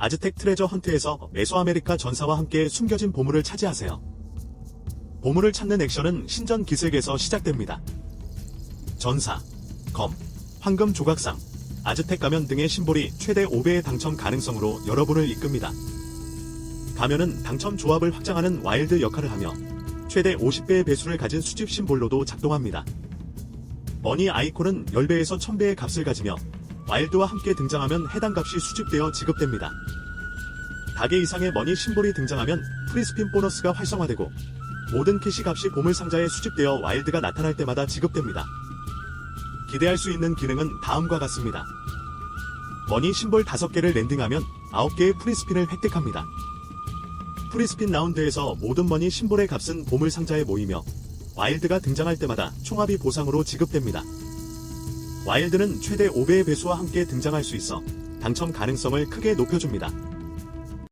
아즈텍 트레저 헌트에서 메소아메리카 전사와 함께 숨겨진 보물을 차지하세요. 보물을 찾는 액션은 신전 기슭에서 시작됩니다. 전사, 검, 황금 조각상, 아즈텍 가면 등의 심볼이 최대 5배의 당첨 가능성으로 여러분을 이끕니다. 가면은 당첨 조합을 확장하는 와일드 역할을 하며 최대 50배의 배수를 가진 수집 심볼로도 작동합니다. 머니 아이콘은 10배에서 1000배의 값을 가지며 와일드와 함께 등장하면 해당 값이 수집되어 지급됩니다. 다개 이상의 머니 심볼이 등장하면 프리스핀 보너스가 활성화되고 모든 캐시 값이 보물 상자에 수집되어 와일드가 나타날 때마다 지급됩니다. 기대할 수 있는 기능은 다음과 같습니다. 머니 심볼 5개를 랜딩하면 9개의 프리스핀을 획득합니다. 프리스핀 라운드에서 모든 머니 심볼의 값은 보물 상자에 모이며 와일드가 등장할 때마다 총합이 보상으로 지급됩니다. 와일드는 최대 5배의 배수와 함께 등장할 수 있어 당첨 가능성을 크게 높여줍니다.